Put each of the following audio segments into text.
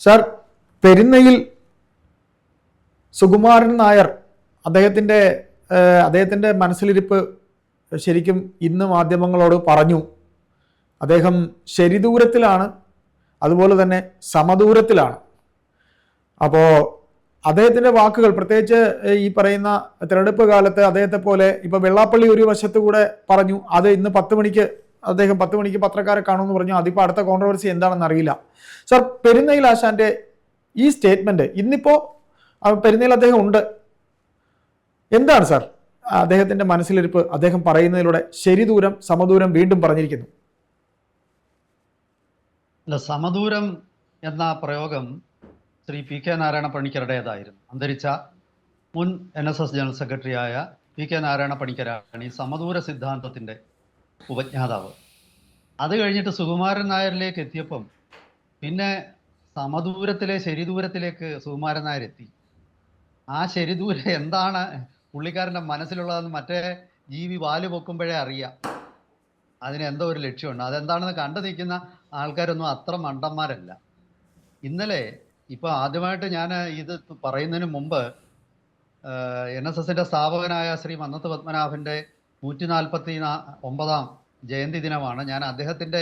Sir പെരുന്നയിൽ Sukumaran Nair അദ്ദേഹത്തിന്റെ അദ്ദേഹത്തിന്റെ മനസ്സിലിരിപ്പ് ശരിക്കും ഇന്ന് മാധ്യമങ്ങളോട് പറഞ്ഞു. അദ്ദേഹം ശരിദൂരത്തിലാണ് അതുപോലെ തന്നെ സമദൂരത്തിലാണ്. അപ്പോൾ അദ്ദേഹത്തിന്റെ വാക്കുകൾ പ്രത്യേകിച്ച് ഈ പറയുന്ന തിരഞ്ഞെടുപ്പ് കാലത്ത് അദ്ദേഹത്തെ പോലെ ഇപ്പോൾ വെള്ളാപ്പള്ളി ഒരു വശത്തുകൂടെ പറഞ്ഞു അത് ഇന്ന് പത്ത് മണിക്ക് അദ്ദേഹം പത്ത് മണിക്ക് പത്രക്കാരെ കാണുമെന്ന് പറഞ്ഞു. അതിപ്പോൾ അടുത്ത കോൺട്രവേഴ്സി എന്താണെന്ന് അറിയില്ല. സർ പെരുന്നയിൽ ആശാന്റെ ഈ സ്റ്റേറ്റ്മെന്റ് ഇന്നിപ്പോ പെരുന്നയിൽ അദ്ദേഹം ഉണ്ട്. എന്താണ് സർ അദ്ദേഹത്തിന്റെ മനസ്സിലിരിപ്പ് അദ്ദേഹം പറയുന്നതിലൂടെ ശരിദൂരം സമദൂരം വീണ്ടും പറഞ്ഞിരിക്കുന്നു. സമദൂരം എന്ന പ്രയോഗം ശ്രീ പി കെ നാരായണ പണിക്കരുടേതായിരുന്നു അന്തരിച്ച മുൻ എൻ എസ് എസ് ജനറൽ സെക്രട്ടറിയായ പി കെ നാരായണ പണിക്കരാണ് ഈ സമദൂര സിദ്ധാന്തത്തിന്റെ ഉപജ്ഞാതാവ്. അത് കഴിഞ്ഞിട്ട് സുകുമാരൻ നായരിലേക്ക് എത്തിയപ്പം പിന്നെ സമദൂരത്തിലെ ശരിദൂരത്തിലേക്ക് സുകുമാരൻ നായർ എത്തി. ആ ശരിദൂരം എന്താണ് പുള്ളിക്കാരന്റെ മനസ്സിലുള്ളതെന്ന് മറ്റേ ജീവി വാൽ പൊക്കുമ്പോഴേ അറിയാം. അതിന് എന്തോ ഒരു ലക്ഷ്യമുണ്ട്. അതെന്താണെന്ന് കണ്ടു നിൽക്കുന്ന ആൾക്കാരൊന്നും അത്ര മണ്ടന്മാരല്ല. ഇന്നലെ ഇപ്പൊ ആദ്യമായിട്ട് ഞാൻ ഇത് പറയുന്നതിന് മുമ്പ് എൻ എസ് എസിന്റെ സ്ഥാപകനായ ശ്രീ മന്നത്ത് പത്മനാഭന്റെ നൂറ്റി നാൽപ്പത്തി ഒമ്പതാം ജയന്തി ദിനമാണ് ഞാൻ അദ്ദേഹത്തിന്റെ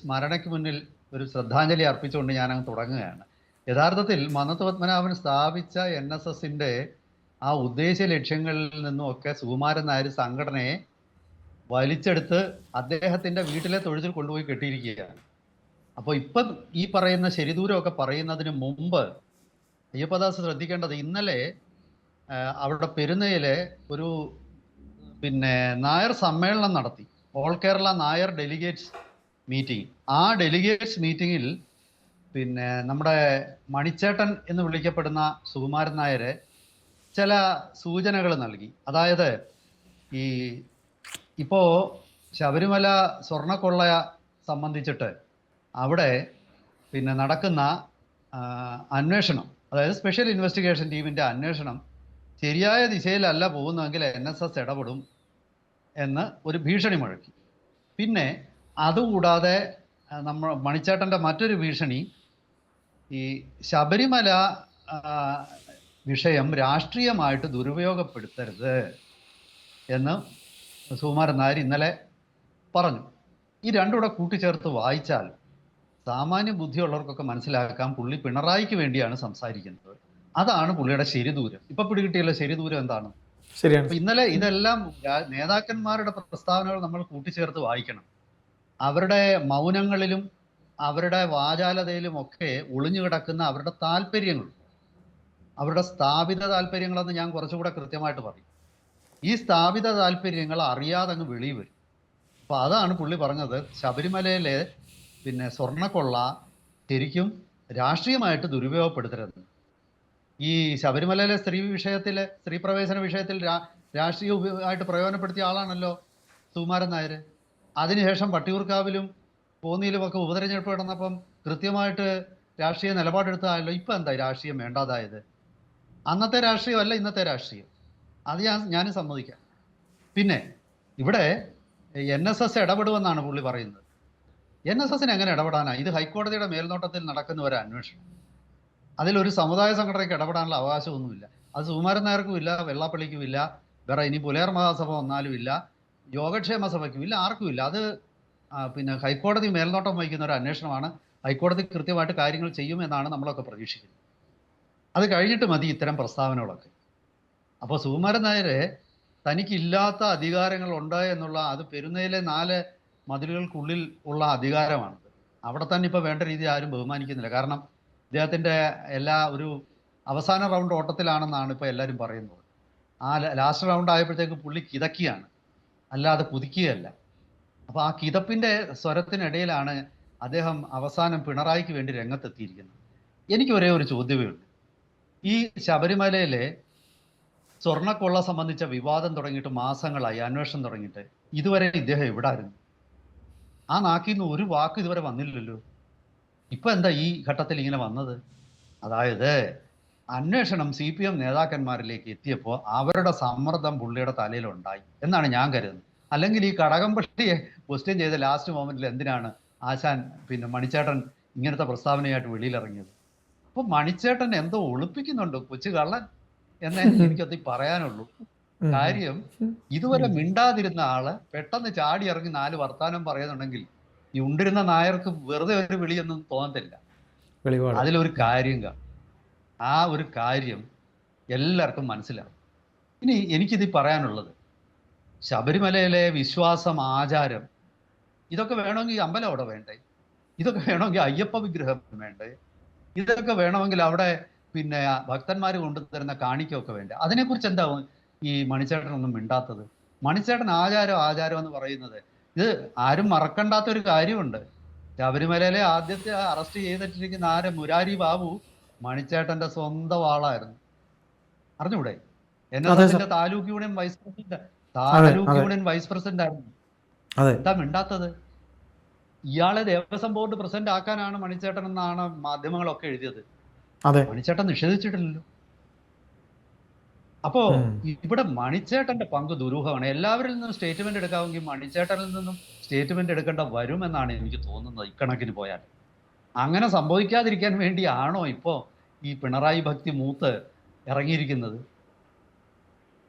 സ്മരണയ്ക്ക് മുന്നിൽ ഒരു ശ്രദ്ധാഞ്ജലി അർപ്പിച്ചുകൊണ്ട് ഞാൻ അങ്ങ് തുടങ്ങുകയാണ്. യഥാർത്ഥത്തിൽ മന്നത്ത് പത്മനാഭൻ സ്ഥാപിച്ച എൻ എസ് എസിന്റെ ആ ഉദ്ദേശ ലക്ഷ്യങ്ങളിൽ നിന്നും ഒക്കെ സുകുമാരൻ നായർ സംഘടനയെ വലിച്ചെടുത്ത് അദ്ദേഹത്തിന്റെ വീട്ടിലെ തൊഴിൽ കൊണ്ടുപോയി കെട്ടിയിരിക്കുകയാണ്. അപ്പോൾ ഇപ്പം ഈ പറയുന്ന ശരിദൂരമൊക്കെ പറയുന്നതിന് മുമ്പ് അയ്യപ്പദാസ് ശ്രദ്ധിക്കേണ്ടത് ഇന്നലെ അവിടെ പെരുന്നയിലെ ഒരു പിന്നെ നായർ സമ്മേളനം നടത്തി. All Kerala Nair delegates meeting. ആ ഡെലിഗേറ്റ്സ് മീറ്റിങ്ങിൽ പിന്നെ നമ്മുടെ മണിച്ചേട്ടൻ എന്ന് വിളിക്കപ്പെടുന്ന സുകുമാരൻ നായരെ ചില സൂചനകൾ നൽകി. അതായത് ഈ ഇപ്പോൾ ശബരിമല സ്വർണക്കൊള്ള സംബന്ധിച്ചിട്ട് അവിടെ പിന്നെ നടക്കുന്ന അന്വേഷണം അതായത് സ്പെഷ്യൽ ഇൻവെസ്റ്റിഗേഷൻ ടീമിന്റെ അന്വേഷണം ശരിയായ ദിശയിലല്ല പോകുന്നതെങ്കിൽ എൻ എസ് എസ് ഇടപെടും. എന്ന് ഒരു ഭീഷണി മുഴക്കി. പിന്നെ അതുകൂടാതെ നമ്മൾ നമ്മ മണിച്ചേട്ടന്റെ മറ്റൊരു ഭീഷണി ഈ ശബരിമല വിഷയം രാഷ്ട്രീയമായിട്ട് ദുരുപയോഗപ്പെടുത്തരുത് എന്ന് സുകുമാരൻ നായർ ഇന്നലെ പറഞ്ഞു. ഈ രണ്ടും കൂടെ കൂട്ടിച്ചേർത്ത് വായിച്ചാൽ സാമാന്യ ബുദ്ധിയുള്ളവർക്കൊക്കെ മനസ്സിലാക്കാം പുള്ളി പിണറായിക്ക് വേണ്ടിയാണ് സംസാരിക്കുന്നത്. അതാണ് പുള്ളിയുടെ ശരിദൂരം ഇപ്പൊ പിടികിട്ടിയല്ലോ ശരിദൂരം എന്താണ്? ശരിയാണ്. ഇന്നലെ ഇതെല്ലാം നേതാക്കന്മാരുടെ പ്രസ്താവനകൾ നമ്മൾ കൂട്ടിച്ചേർത്ത് വായിക്കണം. അവരുടെ മൗനങ്ങളിലും അവരുടെ വാചാലതയിലും ഒക്കെ ഒളിഞ്ഞു കിടക്കുന്ന അവരുടെ താല്പര്യങ്ങൾ അവരുടെ സ്ഥാപിത താല്പര്യങ്ങളെന്ന് ഞാൻ കുറച്ചുകൂടെ കൃത്യമായിട്ട് പറയും. ഈ സ്ഥാപിത താല്പര്യങ്ങൾ അറിയാതെ അങ്ങ് വെളിയിൽ വരും. അപ്പൊ അതാണ് പുള്ളി പറഞ്ഞത്. ശബരിമലയിലെ പിന്നെ സ്വർണക്കൊള്ള ശരിക്കും രാഷ്ട്രീയമായിട്ട് ദുരുപയോഗപ്പെടുത്തരുത്. ഈ ശബരിമലയിലെ സ്ത്രീ വിഷയത്തിൽ സ്ത്രീ പ്രവേശന വിഷയത്തിൽ രാഷ്ട്രീയമായിട്ട് പ്രയോജനപ്പെടുത്തിയ ആളാണല്ലോ സുകുമാരൻ നായർ അതിനുശേഷം വട്ടിയൂർക്കാവിലും കോന്നിയിലും ഒക്കെ ഉപതെരഞ്ഞെടുപ്പ് നടന്നപ്പം കൃത്യമായിട്ട് രാഷ്ട്രീയ നിലപാടെടുത്തതായല്ലോ ഇപ്പൊ എന്താ രാഷ്ട്രീയം വേണ്ടാതായത്? അന്നത്തെ രാഷ്ട്രീയമല്ല ഇന്നത്തെ രാഷ്ട്രീയം. അത് ഞാൻ ഞാനും സമ്മതിക്കാം. പിന്നെ ഇവിടെ എൻ എസ് എസ് ഇടപെടുമെന്നാണ് പുള്ളി പറയുന്നത്. എൻ എസ് എസിന് എങ്ങനെ ഇടപെടാനാണ് ഇത് ഹൈക്കോടതിയുടെ മേൽനോട്ടത്തിൽ നടക്കുന്ന ഒരു അന്വേഷണം. അതിലൊരു സമുദായ സംഘടനയ്ക്ക് ഇടപെടാനുള്ള അവകാശമൊന്നുമില്ല. അത് സുകുമാരൻ നായർക്കും ഇല്ല വെള്ളാപ്പള്ളിക്കും ഇല്ല വേറെ ഇനി പുലയർ മഹാസഭ വന്നാലും ഇല്ല യോഗക്ഷേമ സഭയ്ക്കും ഇല്ല ആർക്കും ഇല്ല. അത് പിന്നെ ഹൈക്കോടതി മേൽനോട്ടം വഹിക്കുന്ന ഒരു അന്വേഷണമാണ്. ഹൈക്കോടതി കൃത്യമായിട്ട് കാര്യങ്ങൾ ചെയ്യുമെന്നാണ് നമ്മളൊക്കെ പ്രതീക്ഷിക്കുന്നത്. അത് കഴിഞ്ഞിട്ട് മതി ഇത്തരം പ്രസ്താവനകളൊക്കെ. അപ്പോൾ സുകുമാരൻ നായരെ തനിക്കില്ലാത്ത അധികാരങ്ങൾ ഉണ്ട് എന്നുള്ള അത് പെരുന്നയിലെ നാല് മതിലുകൾക്കുള്ളിൽ ഉള്ള അധികാരമാണ് അവിടെ തന്നെ ഇപ്പോൾ വേണ്ട രീതി ആരും ബഹുമാനിക്കുന്നില്ല. കാരണം ഇദ്ദേഹത്തിന്റെ എല്ലാ ഒരു അവസാന റൗണ്ട് ഓട്ടത്തിലാണെന്നാണ് ഇപ്പോൾ എല്ലാവരും പറയുന്നത്. ആ ലാസ്റ്റ് റൗണ്ട് ആയപ്പോഴത്തേക്ക് പുള്ളി കിതക്കിയാണ്. അല്ലാതെ കുതിക്കുകയല്ല. അപ്പോൾ ആ കിതപ്പിന്റെ സ്വരത്തിനിടയിലാണ് അദ്ദേഹം അവസാനം പിണറായിക്ക് വേണ്ടി രംഗത്തെത്തിയിരിക്കുന്നത്. എനിക്ക് ഒരേ ഒരു ചോദ്യമേ ഉള്ളൂ. ഈ ശബരിമലയിലെ സ്വർണക്കൊള്ള സംബന്ധിച്ച വിവാദം തുടങ്ങിയിട്ട് മാസങ്ങളായി അന്വേഷണം തുടങ്ങിയിട്ട് ഇതുവരെ ഇദ്ദേഹം എവിടെ ആയിരുന്നു ആ നാക്കിൽ നിന്ന് ഒരു വാക്ക് ഇതുവരെ വന്നില്ലല്ലോ. ഇപ്പൊ എന്താ ഈ ഘട്ടത്തിൽ ഇങ്ങനെ വന്നത്? അതായത് അന്വേഷണം സി പി എം നേതാക്കന്മാരിലേക്ക് എത്തിയപ്പോൾ അവരുടെ സമ്മർദ്ദം പുള്ളിയുടെ തലയിലുണ്ടായി എന്നാണ് ഞാൻ കരുതുന്നത്. അല്ലെങ്കിൽ ഈ കടകംപള്ളിയെ ക്വസ്റ്റ്യൻ ചെയ്ത ലാസ്റ്റ് മൊമെന്റിൽ എന്തിനാണ് ആശാൻ പിന്നെ മണിച്ചേട്ടൻ ഇങ്ങനത്തെ പ്രസ്താവനയായിട്ട് വെളിയിലിറങ്ങിയത്? അപ്പൊ മണിച്ചേട്ടൻ എന്തോ ഒളിപ്പിക്കുന്നുണ്ട് കൊച്ചു കള്ളൻ എന്നേ എനിക്കത് പറയാനുള്ളൂ. കാര്യം ഇതുവരെ മിണ്ടാതിരുന്ന ആൾ പെട്ടെന്ന് ചാടി ഇറങ്ങി നാല് വർത്താനം പറയുന്നുണ്ടെങ്കിൽ ഈ ഉണ്ടിരുന്ന നായർക്ക് വെറുതെ ഒരു വിളിയൊന്നും തോന്നത്തില്ല. അതിലൊരു കാര്യം കാണും ആ ഒരു കാര്യം എല്ലാവർക്കും മനസ്സിലാവും. ഇനി എനിക്കിത് പറയാനുള്ളത് ശബരിമലയിലെ വിശ്വാസം ആചാരം ഇതൊക്കെ വേണമെങ്കിൽ അമ്പലം അവിടെ വേണ്ടേ? ഇതൊക്കെ വേണമെങ്കിൽ അയ്യപ്പ വിഗ്രഹം വേണ്ടേ? ഇതൊക്കെ വേണമെങ്കിൽ അവിടെ പിന്നെ ഭക്തന്മാർ കൊണ്ടുതരുന്ന കാണിക്കൊക്കെ വേണ്ടേ? അതിനെക്കുറിച്ച് എന്താ ഈ മണിച്ചേട്ടനൊന്നും മിണ്ടാത്തത്? മണിച്ചേട്ടൻ ആചാരം ആചാരം എന്ന് പറയുന്നത് ഇത് ആരും മറക്കണ്ടാത്ത ഒരു കാര്യമുണ്ട്. ശബരിമലയിലെ ആദ്യത്തെ അറസ്റ്റ് ചെയ്തിട്ടിരിക്കുന്ന ആര്? മുരാരി ബാബു മണിച്ചേട്ടന്റെ സ്വന്തം ആളായിരുന്നു. അറിഞ്ഞൂടെ? എൻ എസ് എസിന്റെ taluk union vice president taluk union vice president ആയിരുന്നു. എന്താ മിണ്ടാത്തത്? ഇയാളെ ദേവസ്വം ബോർഡ് പ്രസിഡന്റ് ആക്കാനാണ് മണിച്ചേട്ടൻ എന്നാണ് മാധ്യമങ്ങളൊക്കെ എഴുതിയത്. മണിച്ചേട്ടൻ നിഷേധിച്ചിട്ടില്ലല്ലോ. അപ്പോ ഇവിടെ മണിച്ചേട്ടന്റെ പങ്ക് ദുരൂഹമാണ്. എല്ലാവരിൽ നിന്നും സ്റ്റേറ്റ്മെന്റ് എടുക്കാമെങ്കിൽ മണിച്ചേട്ടനിൽ നിന്നും സ്റ്റേറ്റ്മെന്റ് എടുക്കേണ്ട വരുമെന്നാണ് എനിക്ക് തോന്നുന്നത് ഇക്കണക്കിന് പോയാൽ. അങ്ങനെ സംഭവിക്കാതിരിക്കാൻ വേണ്ടിയാണോ ഇപ്പോ ഈ പിണറായി ഭക്തി മൂത്ത് ഇറങ്ങിയിരിക്കുന്നത്?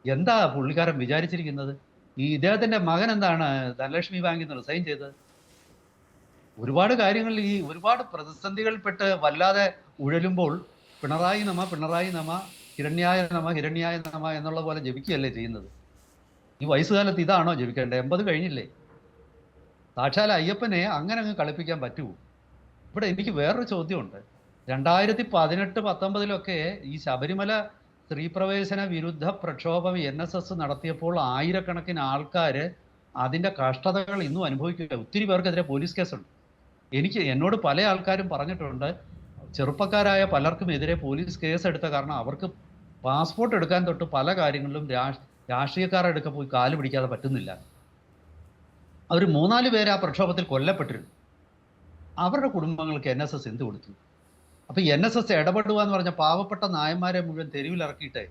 എന്താ പുള്ളിക്കാരൻ വിചാരിച്ചിരിക്കുന്നത്? ഈ ഇദ്ദേഹത്തിന്റെ മകൻ എന്താണ് ധനലക്ഷ്മി ബാങ്കിൽ നിന്ന് റിസൈൻ ചെയ്തത് ഒരുപാട് കാര്യങ്ങളിൽ ഈ ഒരുപാട് പ്രതിസന്ധികൾപ്പെട്ട് വല്ലാതെ ഉഴലുമ്പോൾ പിണറായി നമ പിണറായി നമ ഹിരണ്യായ നമ ഹിരണ്യായ നമ എന്നുള്ള പോലെ ജപിക്കുകയല്ലേ ചെയ്യുന്നത്? ഈ വയസ്സുകാലത്ത് ഇതാണോ ജപിക്കേണ്ടത്? എൺപത് കഴിഞ്ഞില്ലേ? സാക്ഷാൽ അയ്യപ്പനെ അങ്ങനെ അങ്ങ് കളിപ്പിക്കാൻ പറ്റുമോ ഇവിടെ എനിക്ക് വേറൊരു ചോദ്യമുണ്ട്. രണ്ടായിരത്തി പതിനെട്ട് പത്തൊമ്പതിലൊക്കെ ഈ ശബരിമല സ്ത്രീപ്രവേശന വിരുദ്ധ പ്രക്ഷോഭം എൻ എസ് എസ് നടത്തിയപ്പോൾ ആയിരക്കണക്കിന് ആൾക്കാർ അതിന്റെ കഷ്ടതകൾ ഇന്നും അനുഭവിക്കുക ഒത്തിരി പേർക്കെതിരെ പോലീസ് കേസുണ്ട്. എനിക്ക് എന്നോട് പല ആൾക്കാരും പറഞ്ഞിട്ടുണ്ട് ചെറുപ്പക്കാരായ പലർക്കും എതിരെ പോലീസ് കേസ് എടുത്ത കാരണം അവർക്ക് പാസ്പോർട്ട് എടുക്കാൻ തൊട്ട് പല കാര്യങ്ങളിലും രാഷ്ട്രീയക്കാരെടുക്ക രാഷ്ട്രീയക്കാരുടെ പോയി കാൽ പിടിക്കാതെ പറ്റുന്നില്ല. അവർ മൂന്നാൽ പേര് ആ പ്രക്ഷോഭത്തിൽ കൊല്ലപ്പെട്ടിരുന്നു. അവരുടെ കുടുംബങ്ങൾക്ക് എൻ എസ് എസ് എന്ത് കൊടുത്തു? അപ്പൊ എൻ എസ് എസ് ഇടപെടുക എന്ന് പറഞ്ഞ പാവപ്പെട്ട നായന്മാരെ മുഴുവൻ തെരുവിലിറക്കിയിട്ട്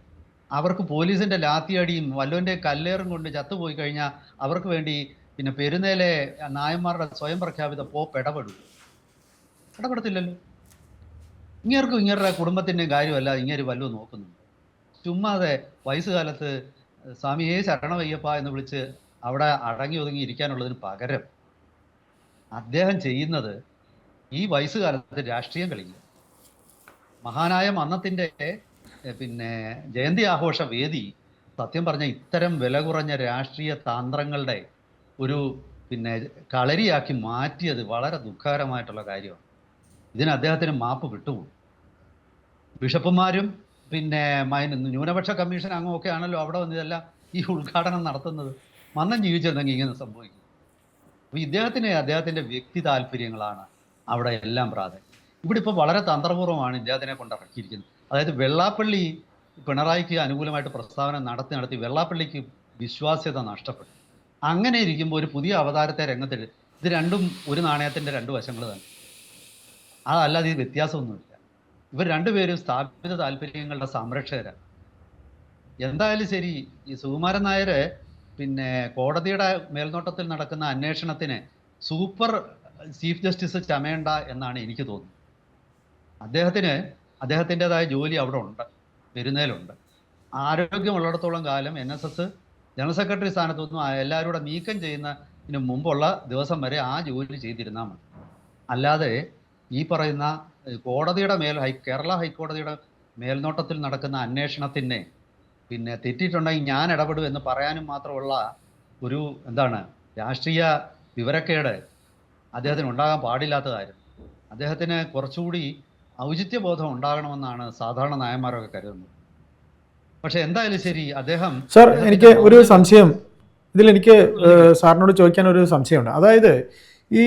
അവർക്ക് പോലീസിന്റെ ലാത്തിയടിയും വല്ലവന്റെ കല്ലേറും കൊണ്ട് ചത്തുപോയി കഴിഞ്ഞാൽ അവർക്ക് വേണ്ടി പിന്നെ പെരുന്നേലെ നായന്മാരുടെ സ്വയം പ്രഖ്യാപിത പോപ്പ് ഇടപെടും. ഇടപെടത്തില്ലല്ലോ. ഇങ്ങേർക്കും ഇങ്ങേരുടെ കുടുംബത്തിന്റെ കാര്യമല്ല ഇങ്ങേര് വല്ലതും നോക്കുന്നുണ്ട്. ചുമ്മാതെ വയസ്സുകാലത്ത് സ്വാമിയെ ശരണവയ്യപ്പ എന്ന് വിളിച്ച് അവിടെ അടങ്ങി ഒതുങ്ങി ഇരിക്കാനുള്ളതിന് പകരം അദ്ദേഹം ചെയ്യുന്നത് ഈ വയസ്സുകാലത്ത് രാഷ്ട്രീയം കളിക്കുക. മഹാനായ മന്നത്തിന്റെ പിന്നെ ജയന്തി ആഘോഷ വേദി സത്യം പറഞ്ഞ ഇത്തരം വില കുറഞ്ഞ രാഷ്ട്രീയ താന്ത്രങ്ങളുടെ ഒരു പിന്നെ കളരിയാക്കി മാറ്റിയത് വളരെ ദുഃഖകരമായിട്ടുള്ള കാര്യമാണ്. ഇതിന് അദ്ദേഹത്തിന് മാപ്പ് വിട്ടുപോകും ബിഷപ്പുമാരും പിന്നെ ന്യൂനപക്ഷ കമ്മീഷൻ അങ്ങൊക്കെ ആണല്ലോ അവിടെ വന്ന് ഇതെല്ലാം ഈ ഉദ്ഘാടനം നടത്തുന്നത്. മന്നം ജീവിച്ചിരുന്നെങ്കിൽ ഇങ്ങനെ സംഭവിക്കും. അപ്പൊ ഇദ്ദേഹത്തിന് അദ്ദേഹത്തിന്റെ വ്യക്തി താല്പര്യങ്ങളാണ് അവിടെ എല്ലാം പ്രാധാന്യം. ഇവിടെ ഇപ്പോൾ വളരെ തന്ത്രപൂർവമാണ് ഇദ്ദേഹത്തിനെ കൊണ്ട് ഇറക്കിയിരിക്കുന്നത്. അതായത് വെള്ളാപ്പള്ളി പിണറായിക്ക് അനുകൂലമായിട്ട് പ്രസ്താവന നടത്തി നടത്തി വെള്ളാപ്പള്ളിക്ക് വിശ്വാസ്യത നഷ്ടപ്പെട്ടു. അങ്ങനെ ഇരിക്കുമ്പോൾ ഒരു പുതിയ അവതാരത്തെ രംഗത്തിൽ ഇത് രണ്ടും ഒരു നാണയത്തിന്റെ രണ്ട് വശങ്ങൾ തന്നെ. അതല്ലാതെ ഇത് വ്യത്യാസമൊന്നുമില്ല. ഇവർ രണ്ടുപേരും സ്ഥാപിത താല്പര്യങ്ങളുടെ സംരക്ഷകരാണ്. എന്തായാലും ശരി ഈ സുകുമാരൻ നായർ പിന്നെ കോടതിയുടെ മേൽനോട്ടത്തിൽ നടക്കുന്ന അന്വേഷണത്തിന് സൂപ്പർ ചീഫ് ജസ്റ്റിസ് ചമയണ്ട എന്നാണ് എനിക്ക് തോന്നുന്നത്. അദ്ദേഹത്തിന് അദ്ദേഹത്തിന്റെതായ ജോലി അവിടെ ഉണ്ട് പെരുന്നേലുണ്ട് ആരോഗ്യമുള്ളിടത്തോളം കാലം N S S general secretary സ്ഥാനത്തു നിന്നും എല്ലാവരും കൂടെ നീക്കം ചെയ്യുന്നതിന് മുമ്പുള്ള ദിവസം വരെ ആ ജോലി ചെയ്തിരുന്നാൽ മതി. അല്ലാതെ ഈ പറയുന്ന കോടതിയുടെ മേൽ ഹൈ കേരള ഹൈക്കോടതിയുടെ മേൽനോട്ടത്തിൽ നടക്കുന്ന അന്വേഷണത്തിനെ പിന്നെ തെറ്റിയിട്ടുണ്ടെങ്കിൽ ഞാൻ ഇടപെടും എന്ന് പറയാനും മാത്രമുള്ള ഒരു എന്താണ് രാഷ്ട്രീയ വിവരക്കേട് അദ്ദേഹത്തിന് ഉണ്ടാകാൻ പാടില്ലാത്തതായിരുന്നു അദ്ദേഹത്തിന് കുറച്ചുകൂടി ഔചിത്യബോധം ഉണ്ടാകണമെന്നാണ് സാധാരണ നായന്മാരൊക്കെ കരുതുന്നത്. പക്ഷെ എന്തായാലും ശരി അദ്ദേഹം സാർ എനിക്ക് ഒരു സംശയം. ഇതിൽ എനിക്ക് സാറിനോട് ചോദിക്കാൻ ഒരു സംശയമുണ്ട്. അതായത് ഈ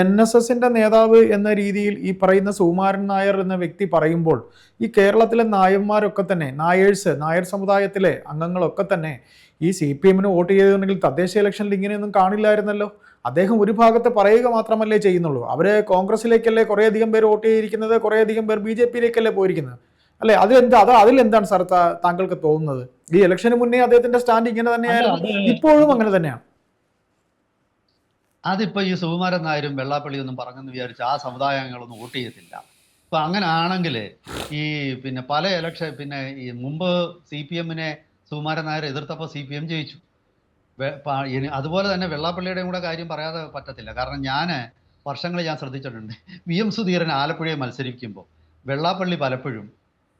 എൻ എസ് എസിന്റെ നേതാവ് എന്ന രീതിയിൽ ഈ പറയുന്ന സുകുമാരൻ നായർ എന്ന വ്യക്തി പറയുമ്പോൾ ഈ കേരളത്തിലെ നായന്മാരൊക്കെ തന്നെ നായേഴ്സ് നായർ സമുദായത്തിലെ അംഗങ്ങളൊക്കെ തന്നെ ഈ സി പി എമ്മിന് വോട്ട് ചെയ്തിട്ടുണ്ടെങ്കിൽ തദ്ദേശ ഇലക്ഷനിൽ ഇങ്ങനെയൊന്നും കാണില്ലായിരുന്നല്ലോ. അദ്ദേഹം ഒരു ഭാഗത്ത് പറയുക മാത്രമല്ലേ ചെയ്യുന്നുള്ളൂ. അവർ കോൺഗ്രസിലേക്കല്ലേ കുറേയധികം പേര് വോട്ട് ചെയ്തിരിക്കുന്നത്? കുറേയധികം പേർ ബി ജെ പിയിലേക്കല്ലേ പോയിരിക്കുന്നത്? അല്ലെ? അതിലെന്താ അത് അതിലെന്താണ് സാർ താങ്കൾക്ക് തോന്നുന്നത്? ഈ ഇലക്ഷന് മുന്നേ അദ്ദേഹത്തിന്റെ സ്റ്റാൻഡ് ഇങ്ങനെ തന്നെയായിരുന്നു. ഇപ്പോഴും അങ്ങനെ തന്നെയാണ് അതിപ്പോ ഈ സുകുമാരൻ നായരും വെള്ളാപ്പള്ളിയൊന്നും പറഞ്ഞെന്ന് വിചാരിച്ച് ആ സമുദായങ്ങളൊന്നും വോട്ട് ചെയ്യത്തില്ല. അങ്ങനെ ആണെങ്കിൽ ഈ പിന്നെ പല ഇലക്ഷൻ പിന്നെ ഈ മുമ്പ് സി പി എമ്മിനെ സുകുമാരൻ നായർ എതിർത്തപ്പോൾ സി പി എം ജയിച്ചു. അതുപോലെ തന്നെ വെള്ളാപ്പള്ളിയുടെയും കൂടെ കാര്യം പറയാതെ പറ്റത്തില്ല. കാരണം ഞാൻ വർഷങ്ങൾ ഞാൻ ശ്രദ്ധിച്ചിട്ടുണ്ട്. വി എം സുധീരൻ ആലപ്പുഴയെ മത്സരിക്കുമ്പോൾ വെള്ളാപ്പള്ളി പലപ്പോഴും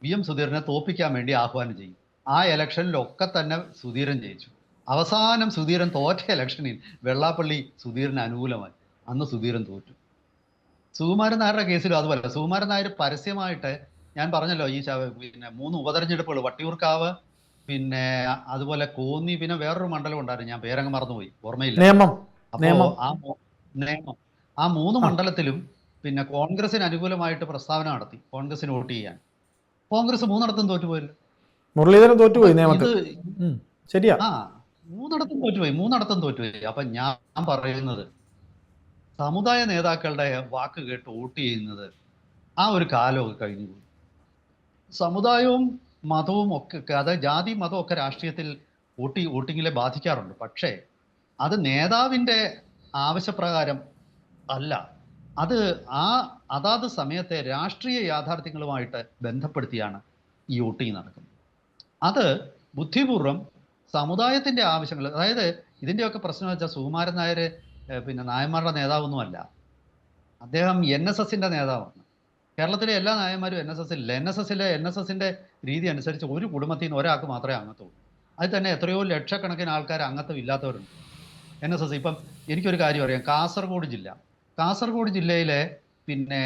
വി എം സുധീരനെ തോപ്പിക്കാൻ വേണ്ടി ആഹ്വാനം ചെയ്യും. ആ ഇലക്ഷനിലൊക്കെ തന്നെ സുധീരൻ ജയിച്ചു. അവസാനം സുധീരൻ തോറ്റ ഇലക്ഷനിൽ വെള്ളാപ്പള്ളി സുധീരന് അനുകൂലമായി. അന്ന് സുധീരൻ തോറ്റു. സുകുമാരൻ നായരുടെ കേസിലും അതുപോലെ. സുകുമാരൻ നായർ പരസ്യമായിട്ട് ഞാൻ പറഞ്ഞല്ലോ ഈ പിന്നെ മൂന്ന് ഉപതെരഞ്ഞെടുപ്പുകൾ വട്ടിയൂർക്കാവ് പിന്നെ അതുപോലെ കോന്നി പിന്നെ വേറൊരു മണ്ഡലം ഉണ്ടായിരുന്നു. ഞാൻ പേരങ്ങ് മറന്നുപോയി. ഓർമ്മയില്ല. നിയമം ആ നിയമം ആ മൂന്ന് മണ്ഡലത്തിലും പിന്നെ കോൺഗ്രസിന് അനുകൂലമായിട്ട് പ്രസ്താവന നടത്തി. കോൺഗ്രസിന് വോട്ട് ചെയ്യാൻ. കോൺഗ്രസ് മൂന്നിടത്തും തോറ്റുപോയില്ല. മുരളീധരൻ തോറ്റുപോയി നിയമത്തിൽ ശരിയാ. ആ. മൂന്നിടത്തും തോറ്റുപോയി മൂന്നിടത്തും തോറ്റുപോയി. അപ്പൊ ഞാൻ പറയുന്നത് സമുദായ നേതാക്കളുടെ വാക്ക് കേട്ട് വോട്ട് ചെയ്യുന്നത് ആ ഒരു കാലമൊക്കെ കഴിഞ്ഞു പോയി. സമുദായവും മതവും ഒക്കെ അതായത് ജാതി മതവും ഒക്കെ രാഷ്ട്രീയത്തിൽ വോട്ടി വോട്ടിങ്ങിലെ ബാധിക്കാറുണ്ട്. പക്ഷേ അത് നേതാവിന്റെ ആവശ്യപ്രകാരം അല്ല. അത് ആ അതാത് സമയത്തെ രാഷ്ട്രീയ യാഥാർത്ഥ്യങ്ങളുമായിട്ട് ബന്ധപ്പെടുത്തിയാണ് ഈ വോട്ടിങ് നടക്കുന്നത്. അത് ബുദ്ധിപൂർവം സമുദായത്തിന്റെ ആവശ്യങ്ങൾ അതായത് ഇതിന്റെയൊക്കെ പ്രശ്നം വെച്ചാൽ സുകുമാരൻ നായർ പിന്നെ നായന്മാരുടെ നേതാവൊന്നുമല്ല. അദ്ദേഹം എൻ എസ് എസിന്റെ നേതാവാണ്. കേരളത്തിലെ എല്ലാ നായന്മാരും എൻ എസ് എസിൽ എൻ എസ് എസിലെ എൻ എസ് എസിന്റെ രീതി അനുസരിച്ച് ഒരു കുടുംബത്തിൽ നിന്ന് ഒരാൾക്ക് മാത്രമേ അംഗത്വമുള്ളൂ അതിൽ തന്നെ എത്രയോ ലക്ഷക്കണക്കിന് ആൾക്കാർ അംഗത്വം ഇല്ലാത്തവരുണ്ട് എൻ എസ് എസ്. ഇപ്പം എനിക്കൊരു കാര്യം അറിയാം കാസർഗോഡ് ജില്ല. കാസർഗോഡ് ജില്ലയിലെ പിന്നെ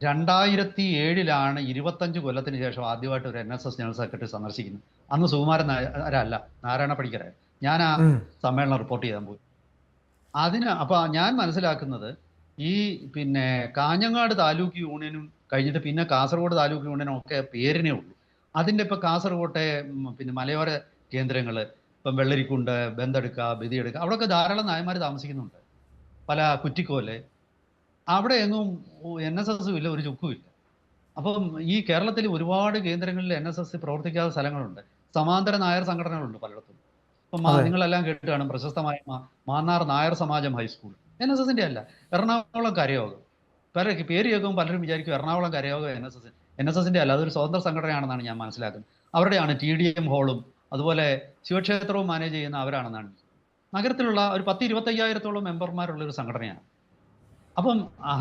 രണ്ടായിരത്തി ഏഴിലാണ് ഇരുപത്തഞ്ച് കൊല്ലത്തിന് ശേഷം ആദ്യമായിട്ട് ഒരു N S S general secretary സന്ദർശിക്കുന്നത്. അന്ന് സുകുമാരൻ അല്ല നാരായണ പണിക്കരെ ഞാൻ ആ. സമ്മേളനം റിപ്പോർട്ട് ചെയ്യാൻ പോയി. അതിന് അപ്പൊ ഞാൻ മനസ്സിലാക്കുന്നത് ഈ പിന്നെ കാഞ്ഞങ്ങാട് താലൂക്ക് യൂണിയനും കഴിഞ്ഞിട്ട് പിന്നെ കാസർഗോഡ് താലൂക്ക് യൂണിയനും ഒക്കെ പേരിനേ ഉള്ളൂ. അതിന്റെ ഇപ്പൊ കാസർഗോട്ടെ പിന്നെ മലയോര കേന്ദ്രങ്ങൾ ഇപ്പം വെള്ളരിക്കുണ്ട് ബന്തെടുക്ക ബദിയെടുക്ക അവിടെയൊക്കെ ധാരാളം നായന്മാർ താമസിക്കുന്നുണ്ട്. പല കുറ്റിക്കോൽ അവിടെ എങ്ങും എൻ എസ് എസും ഇല്ല ഒരു ചുക്കും ഇല്ല. അപ്പം ഈ കേരളത്തിൽ ഒരുപാട് കേന്ദ്രങ്ങളിൽ എൻ എസ് എസ് പ്രവർത്തിക്കാത്ത സ്ഥലങ്ങളുണ്ട്. സമാന്തര നായർ സംഘടനകളുണ്ട് പലയിടത്തും. ഇപ്പം. നിങ്ങളെല്ലാം കേട്ട് കാണും പ്രശസ്തമായ Mannar Nair Samajam high school N S എസിന്റെ അല്ല എറണാകുളം കരയോഗം. പല പേര് കേൾക്കുമ്പോൾ പലരും വിചാരിക്കും Ernakulam Karayogam N S S N S എസിന്റെ അല്ല അതൊരു സ്വതന്ത്ര സംഘടനയാണെന്നാണ് ഞാൻ മനസ്സിലാക്കുന്നത്. അവരുടെയാണ് ടി ഡി എം ഹോളും അതുപോലെ ശിവക്ഷേത്രവും മാനേജ് ചെയ്യുന്ന അവരാണെന്നാണ്. നഗരത്തിലുള്ള ഒരു പത്ത് ഇരുപത്തയ്യായിരത്തോളം മെമ്പർമാരുള്ള ഒരു സംഘടനയാണ്. അപ്പം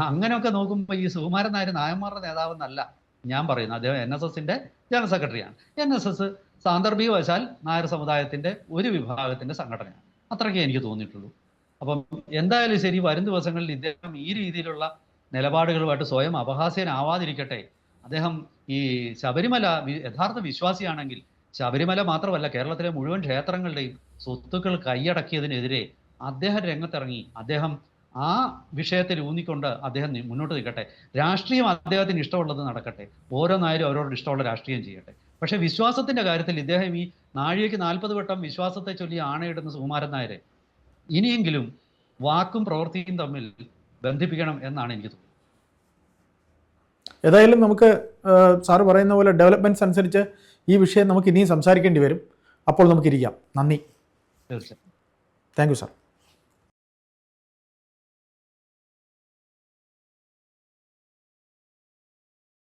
അങ്ങനെയൊക്കെ നോക്കുമ്പോൾ ഈ സുകുമാരൻ നായർ നായന്മാരുടെ നേതാവെന്നല്ല ഞാൻ പറയുന്നത്. അദ്ദേഹം എൻ എസ് എസിന്റെ ജനറൽ സെക്രട്ടറിയാണ്. എൻ എസ് എസ് സാന്ദർഭികവശാൽ നായർ സമുദായത്തിന്റെ ഒരു വിഭാഗത്തിന്റെ സംഘടനയാണ്. അത്രയ്ക്കേ എനിക്ക് തോന്നിയിട്ടുള്ളൂ. അപ്പം എന്തായാലും ശരി വരും ദിവസങ്ങളിൽ ഇദ്ദേഹം ഈ രീതിയിലുള്ള നിലപാടുകളുമായിട്ട് സ്വയം അപഹാസ്യനാവാതിരിക്കട്ടെ. അദ്ദേഹം ഈ ശബരിമല യഥാർത്ഥ വിശ്വാസിയാണെങ്കിൽ ശബരിമല മാത്രമല്ല കേരളത്തിലെ മുഴുവൻ ക്ഷേത്രങ്ങളുടെയും സ്വത്തുക്കൾ കൈയടക്കിയതിനെതിരെ അദ്ദേഹം രംഗത്തിറങ്ങി. അദ്ദേഹം ആ വിഷയത്തിൽ ഊന്നിക്കൊണ്ട് അദ്ദേഹം മുന്നോട്ട് നിൽക്കട്ടെ. രാഷ്ട്രീയം അദ്ദേഹത്തിന് ഇഷ്ടമുള്ളത് നടക്കട്ടെ. ഓരോ നായരും അവരോട് ഇഷ്ടമുള്ള രാഷ്ട്രീയം ചെയ്യട്ടെ. പക്ഷേ വിശ്വാസത്തിന്റെ കാര്യത്തിൽ ഇദ്ദേഹം ഈ നാഴികയ്ക്ക് നാൽപ്പത് വട്ടം വിശ്വാസത്തെ ചൊല്ലി ആണയിടുന്ന സുകുമാരൻ നായരെ ഇനിയെങ്കിലും വാക്കും പ്രവൃത്തിയും തമ്മിൽ ബന്ധിപ്പിക്കണം എന്നാണ് എനിക്ക് തോന്നുന്നത്. ഏതായാലും നമുക്ക് സാർ സാറ് പറയുന്ന പോലെ ഡെവലപ്മെന്റ്സ് അനുസരിച്ച് ഈ വിഷയം നമുക്ക് ഇനിയും സംസാരിക്കേണ്ടി വരും. അപ്പോൾ നമുക്കിരിക്കാം. നന്ദി. തീർച്ചയായും. Thank you sir.